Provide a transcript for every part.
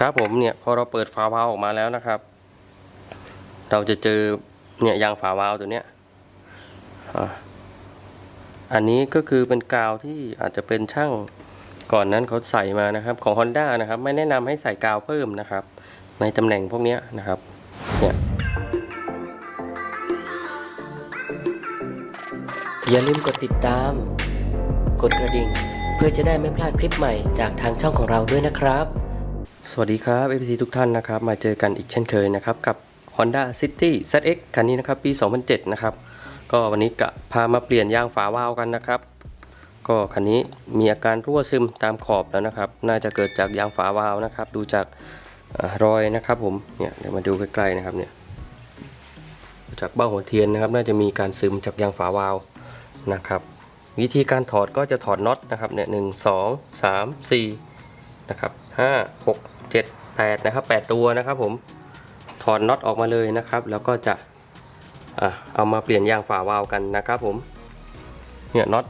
ครับผมเนี่ยพอเราเปิดฝาวาล์วออกมาแล้วนะครับ เราจะเจอเนี่ยยางฝาวาล์วตัวเนี้ยอะอันนี้ก็คือเป็นกาวที่อาจจะเป็นช่างก่อนนั้นเขาใส่มานะครับของ Honda นะครับ ไม่แนะนำให้ใส่กาวเพิ่มนะครับ ในตำแหน่งพวกนี้นะครับเนี่ยอย่าลืมกดติดตาม กดกระดิ่ง เพื่อจะได้ไม่พลาดคลิปใหม่จากทางช่องของเราด้วยนะครับ สวัสดีครับ FC ทุกท่านนะครับ มาเจอกันอีกเช่นเคยนะครับ กับ Honda City ZX คันนี้นะครับ ปี 2007 นะครับ ก็วันนี้กะพามาเปลี่ยนยางฝาวาล์วกันนะครับ ก็คันนี้มีอาการรั่วซึมตามขอบแล้วนะครับ น่าจะเกิดจากยางฝาวาล์วนะครับ ดูจากอรอยนะครับผมเนี่ยเดี๋ยวมาดูใกล้ๆนะครับเนี่ยจากเบ้าหัวเทียนนะครับ น่าจะมีการซึมจากยางฝาวาล์วนะครับ วิธีการถอดก็จะถอดน็อตนะครับเนี่ยหนึ่งสองสามสี่นะครับห้าหก เจ็ดแปดนะครับแปดตัวนะครับผมถอดน็อตออกมาเลยนะครับ แล้วก็จะเอามาเปลี่ยนยางฝาวาลกันนะครับผมเนี่ยน็อต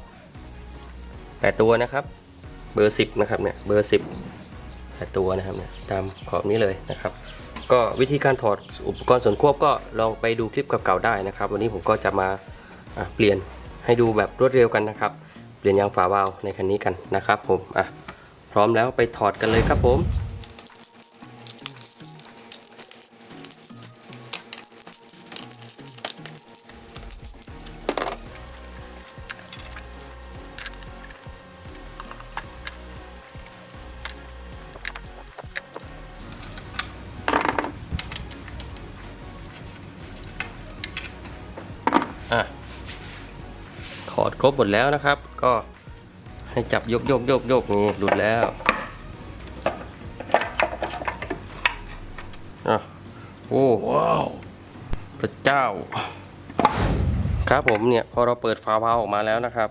แปดตัวนะครับ เบอร์สิบนะครับเนี่ยเบอร์สิบแปดตัวนะครับเนี่ยตามขอบนี้เลยนะครับ ก็วิธีการถอดอุปกรณ์ส่วนควบก็ลองไปดูคลิปเก่าๆได้นะครับ วันนี้ผมก็จะมาะเปลี่ยนให้ดูแบบรวดเร็วกันนะครับ เปลี่ยนยางฝาวาลในคันนี้กันนะครับผมอะพร้อมแล้วไปถอดกันเลยครับผม ถอดครบหมดแล้วนะครับ ก็ให้จับยกยกยกยกนี่หลุดแล้วอะโอ้ว้าวพระเจ้า ครับผมเนี่ยพอเราเปิดฝาวาล์วออกมาแล้วนะครับ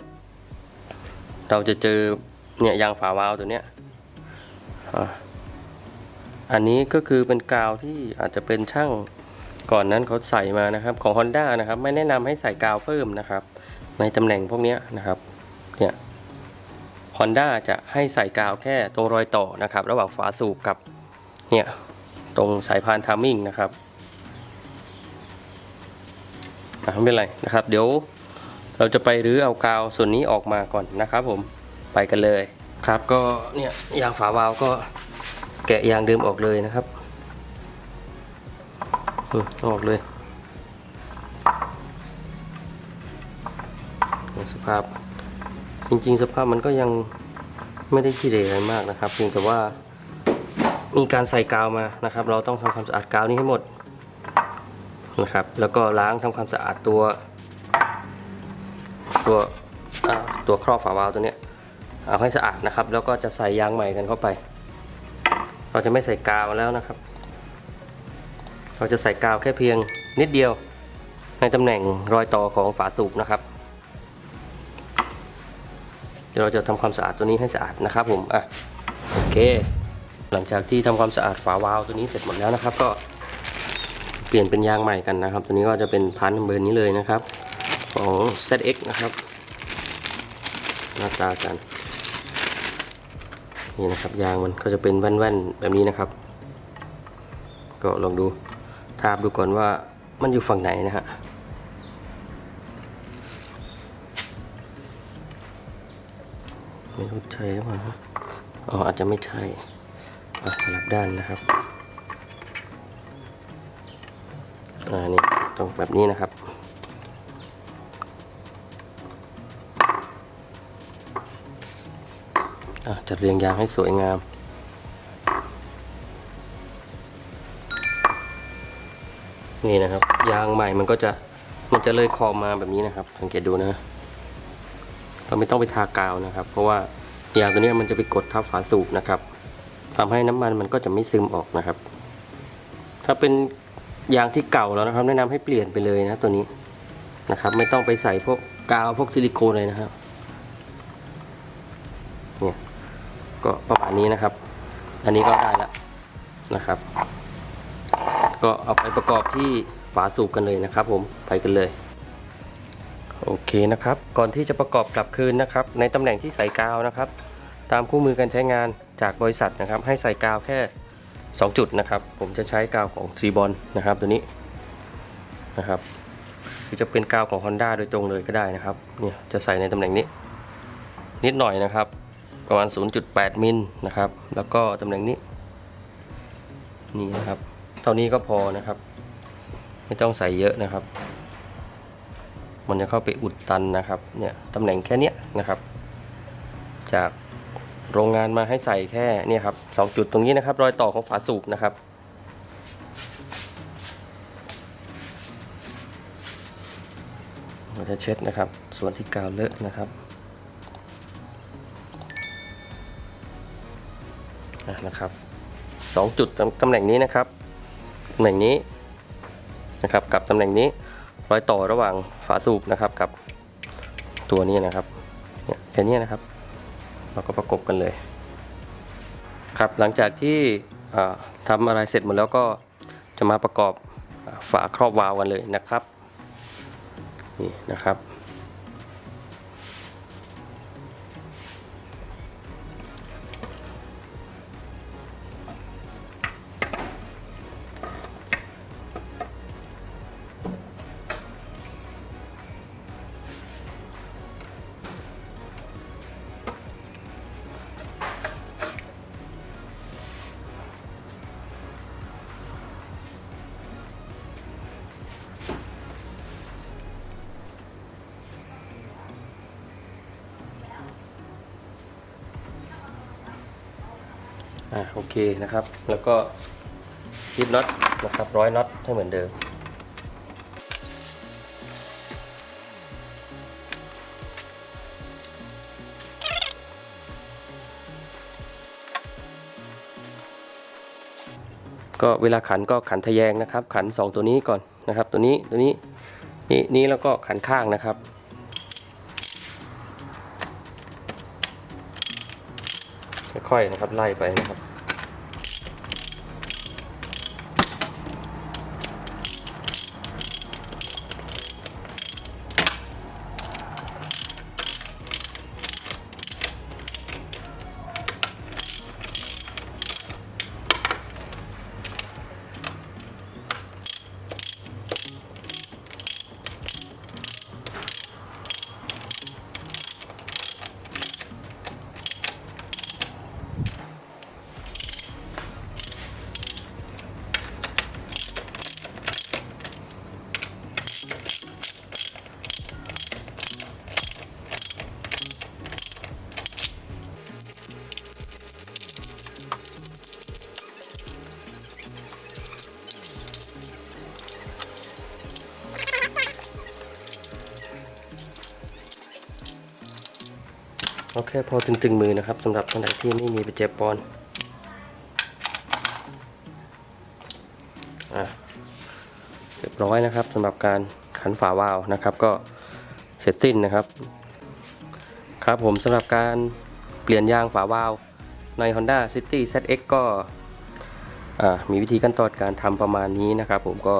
เราจะเจอเนี่ยยางฝาวาล์วตัวเนี้ยอะอันนี้ก็คือเป็นกาวที่อาจจะเป็นช่างก่อนนั้นเขาใส่มานะครับของ Honda นะครับ ไม่แนะนำให้ใส่กาวเพิ่มนะครับ ในตำแหน่งพวกนี้นะครับเนี่ย Honda จะให้ใส่กาวแค่ตรงรอยต่อนะครับ ระหว่างฝาสูบกับเนี่ยตรงสายพานทามมิ่งนะครับอะไม่เป็นไรนะครับ เดี๋ยวเราจะไปรื้อเอากาวส่วนนี้ออกมาก่อนนะครับ ผมไปกันเลยครับ ก็เนี่ยยางฝาวาลวก็แกะยางเดิมออกเลยนะครับอืมเอออกเลย สภาพ จริง ๆ สภาพมันก็ยังไม่ได้ขี้เหร่อะไรมากนะครับ เพียงแต่ว่ามีการใส่กาวมานะครับ เราต้องทำความสะอาดกาวนี้ให้หมดนะครับ แล้วก็ล้างทำความสะอาดตัว ตัวตัวครอบฝาวาล์วตัวเนี้ยเอาให้สะอาดนะครับ แล้วก็จะใส่ยางใหม่กันเข้าไป เราจะไม่ใส่กาวแล้วนะครับ เราจะใส่กาวแค่เพียงนิดเดียวในตำแหน่งรอยต่อของฝาสูบนะครับ ดี๋ยวเราจะทำความสะอาดตัวนี้ให้สะอาดนะครับผมอะโอเค หลังจากที่ทำความสะอาดฝาวาล์วตัวนี้เสร็จหมดแล้วนะครับ ก็เปลี่ยนเป็นยางใหม่กันนะครับ ตัวนี้ก็จะเป็นพันเบอร์นี้เลยนะครับของ ZX นะครับหน้าตากันนี่นะครับยางมันก็จะเป็นแว่นๆแบบนี้นะครับ ก็ลองดูทาบดูก่อนว่ามันอยู่ฝั่งไหนนะฮะ ไม่รู้ใช่หรือเปล่านะอ๋ออาจจะไม่ใช่สลับด้านนะครับอ่านี่ตรงแบบนี้นะครับอะจัดเรียงยางให้สวยงามนี่นะครับ ยางใหม่มันก็จะมันจะเลยคอมาแบบนี้นะครับ สังเกตดูนะ เราไม่ต้องไปทากาวนะครับ เพราะว่ายางตัวนี้มันจะไปกดทับฝาสูบนะครับทำให้น้ำมันมันก็จะไม่ซึมออกนะครับ ถ้าเป็นยางที่เก่าแล้วนะครับ แนะนำให้เปลี่ยนไปเลยนะตัวนี้นะครับ ไม่ต้องไปใส่พวกกาวพวกซิลิโคนเลยนะครับเนี่ยก็ประมาณนี้นะครับ อันนี้ก็ได้แล้วนะครับ ก็เอาไปประกอบที่ฝาสูบกันเลยนะครับ ผมไปกันเลย โอเคนะครับ ก่อนที่จะประกอบกลับคืนนะครับ ในตำแหน่งที่ใส่กาวนะครับ ตามคู่มือการใช้งานจากบริษัทนะครับ ให้ใส่กาวแค่ 2 จุดนะครับ ผมจะใช้กาวของซีบอลนะครับตัวนี้นะครับหรือจะเป็นกาวของ Honda โดยตรงเลยก็ได้นะครับเนี่ยจะใส่ในตำแหน่งนี้ นิดหน่อยนะครับ ประมาณ 0.8 มิลนะครับ แล้วก็ตำแหน่งนี้นี่นะครับ เท่านี้ก็พอนะครับ ไม่ต้องใส่เยอะนะครับ มันจะเข้าไปอุดตันนะครับเนี่ยตำแหน่งแค่เนี้ยนะครับ จากโรงงานมาให้ใส่แค่เนี่ยครับสองจุดตรงนี้นะครับ รอยต่อของฝาสูบนะครับเราจะเช็ดนะครับ ส่วนที่กาวเลอะนะครับะนะครับสองจุดตำตำแหน่งนี้นะครับตำแหน่งนี้นะครับกับตำแหน่งนี้ รอยต่อระหว่างฝาสูบนะครับกับตัวนี้นะครับเนี่ยแค่นี้นะครับ เราก็ประกบกันเลย ครับหลังจากที่อ่าทำอะไรเสร็จหมดแล้วก็จะมาประกอบฝาครอบวาล์วกันเลยนะครับนี่นะครับ อ่าโอเคนะครับ แล้วก็ยิบน็อตนะครับร้อยน็อตให้เหมือนเดิมก็เวลาขันก็ขันทะแยงนะครับ ขัน 2 ตัวนี้ก่อนนะครับ ตัวนี้ตัวนี้นี่นี่แล้วก็ขันข้างนะครับ ค่อยๆนะครับไล่ไปนะครับ โอเคพอตึงๆมือนะครับสำหรับท่านใดที่ไม่มีไปเจ็บปอนอะเรียบร้อยนะครับสำหรับการขันฝาวาล์วนะครับ ก็เสร็จสิ้นนะครับ ครับผมสำหรับการเปลี่ยนยางฝาวาล์วใน Honda City ZX ก็อ่ามีวิธีขั้นตอนการทำประมาณนี้นะครับ ผมก็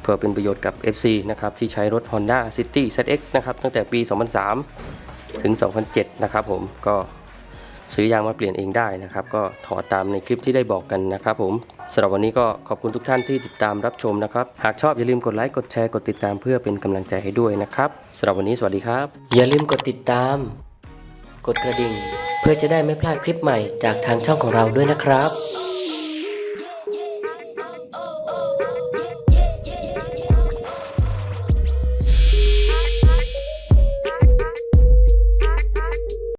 เพื่อเป็นประโยชน์กับ FC นะครับที่ใช้รถ Honda City ZX นะครับตั้งแต่ปี 2003 ถึง 2007 นะครับผมก็ซื้อยางมาเปลี่ยนเองได้นะครับ ก็ถอดตามในคลิปที่ได้บอกกันนะครับผมสำหรับวันนี้ก็ขอบคุณทุกท่านที่ติดตามรับชมนะครับ หากชอบอย่าลืมกดไลค์กดแชร์กดติดตามเพื่อเป็นกำลังใจให้ด้วยนะครับสำหรับวันนี้สวัสดีครับ อย่าลืมกดติดตาม กดกระดิ่ง เพื่อจะได้ไม่พลาดคลิปใหม่จากทางช่องของเราด้วยนะครับ